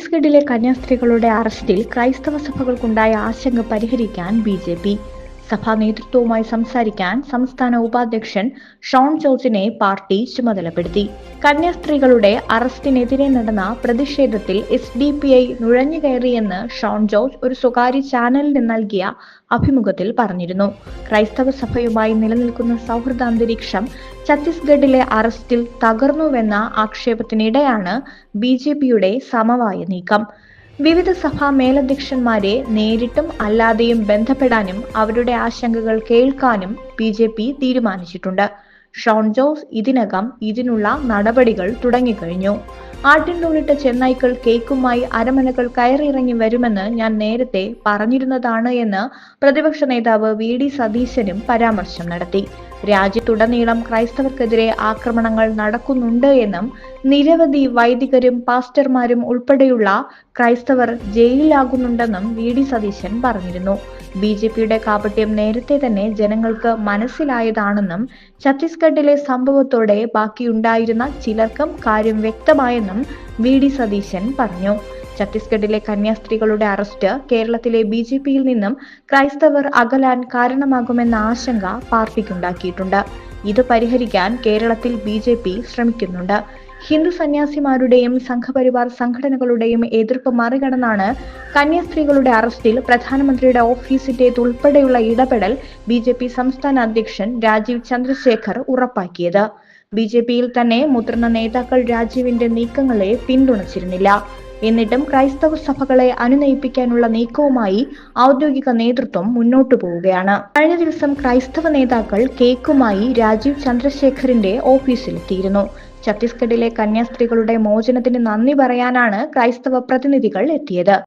ഛത്തീസ്ഗഡിലെ കന്യാസ്ത്രീകളുടെ അറസ്റ്റിൽ ക്രൈസ്തവ സഭകൾക്കുണ്ടായ ആശങ്ക പരിഹരിക്കാൻ ബി ജെ പി. സഭാ നേതൃത്വവുമായി സംസാരിക്കാൻ സംസ്ഥാന ഉപാധ്യക്ഷൻ ഷോൺ ജോർജിനെ പാർട്ടി ചുമതലപ്പെടുത്തി. കന്യാസ്ത്രീകളുടെ അറസ്റ്റിനെതിരെ നടന്ന പ്രതിഷേധത്തിൽ എസ് ഡി പി ഐ നുഴഞ്ഞുകയറിയെന്ന് ഷോൺ ജോർജ് ഒരു സ്വകാര്യ ചാനലിന് നൽകിയ അഭിമുഖത്തിൽ പറഞ്ഞിരുന്നു. ക്രൈസ്തവ സഭയുമായി നിലനിൽക്കുന്ന സൗഹൃദ അന്തരീക്ഷം ഛത്തീസ്ഗഡിലെ അറസ്റ്റിൽ തകർന്നുവെന്ന ആക്ഷേപത്തിനിടെയാണ് ബി ജെ പിയുടെ സമവായ നീക്കം. വിവിധ സഭാ മേലധ്യക്ഷന്മാരെ നേരിട്ടും അല്ലാതെയും ബന്ധപ്പെടാനും അവരുടെ ആശങ്കകൾ കേൾക്കാനും ബി ജെ പി തീരുമാനിച്ചിട്ടുണ്ട്. ഷോൺ ജോസ് ഇതിനകം ഇതിനുള്ള നടപടികൾ തുടങ്ങിക്കഴിഞ്ഞു. ആട്ടിൻതോലിട്ട ചെന്നൈക്കൾ കേക്കുമായി അരമനകൾ കയറിയിറങ്ങി വരുമെന്ന് ഞാൻ നേരത്തെ പറഞ്ഞിരുന്നതാണ് എന്ന് പ്രതിപക്ഷ നേതാവ് വി ഡി സതീശനും പരാമർശം നടത്തി. രാജ്യത്തുടനീളം ക്രൈസ്തവർക്കെതിരെ ആക്രമണങ്ങൾ നടക്കുന്നുണ്ട് എന്നും നിരവധി വൈദികരും പാസ്റ്റർമാരും ഉൾപ്പെടെയുള്ള ക്രൈസ്തവർ ജയിലിലാകുന്നുണ്ടെന്നും വി ഡി സതീശൻ പറഞ്ഞിരുന്നു. ബി ജെ പിയുടെ കാപട്യം നേരത്തെ തന്നെ ജനങ്ങൾക്ക് മനസ്സിലായതാണെന്നും ഛത്തീസ്ഗഡിലെ സംഭവത്തോടെ ബാക്കിയുണ്ടായിരുന്ന ചിലർക്കും കാര്യം വ്യക്തമായെന്നും വി ഡി സതീശൻ പറഞ്ഞു. ഛത്തീസ്ഗഡിലെ കന്യാസ്ത്രീകളുടെ അറസ്റ്റ് കേരളത്തിലെ ബി ജെ പിയിൽ നിന്നും ക്രൈസ്തവർ അകലാൻ കാരണമാകുമെന്ന ആശങ്ക പാർട്ടിക്കുണ്ടാക്കിയിട്ടുണ്ട്. ഇത് പരിഹരിക്കാൻ കേരളത്തിൽ ബി ജെ പി ശ്രമിക്കുന്നുണ്ട്. ഹിന്ദു സന്യാസിമാരുടെയും സംഘപരിവാർ സംഘടനകളുടെയും എതിർപ്പ് മറികടന്നാണ് കന്യാസ്ത്രീകളുടെ അറസ്റ്റിൽ പ്രധാനമന്ത്രിയുടെ ഓഫീസിന്റേതുൾപ്പെടെയുള്ള ഇടപെടൽ ബി ജെ പി സംസ്ഥാന അധ്യക്ഷൻ രാജീവ് ചന്ദ്രശേഖർ ഉറപ്പാക്കിയത്. ബി ജെ പിയിൽ തന്നെ മുതിർന്ന നേതാക്കൾ രാജീവിന്റെ നീക്കങ്ങളെ പിന്തുണച്ചിരുന്നില്ല. എന്നിട്ടും ക്രൈസ്തവ സഭകളെ അനുനയിപ്പിക്കാനുള്ള നീക്കവുമായി ഔദ്യോഗിക നേതൃത്വം മുന്നോട്ടു പോവുകയാണ്. കഴിഞ്ഞ ദിവസം ക്രൈസ്തവ നേതാക്കൾ കേക്കുമായി രാജീവ് ചന്ദ്രശേഖറിന്റെ ഓഫീസിലെത്തിയിരുന്നു ഛത്തീസ്ഗഡിലെ കന്യാസ്ത്രീകളുടെ മോചനത്തിന് നന്ദി പറയാനാണ് ക്രൈസ്തവ പ്രതിനിധികൾ എത്തിയത്.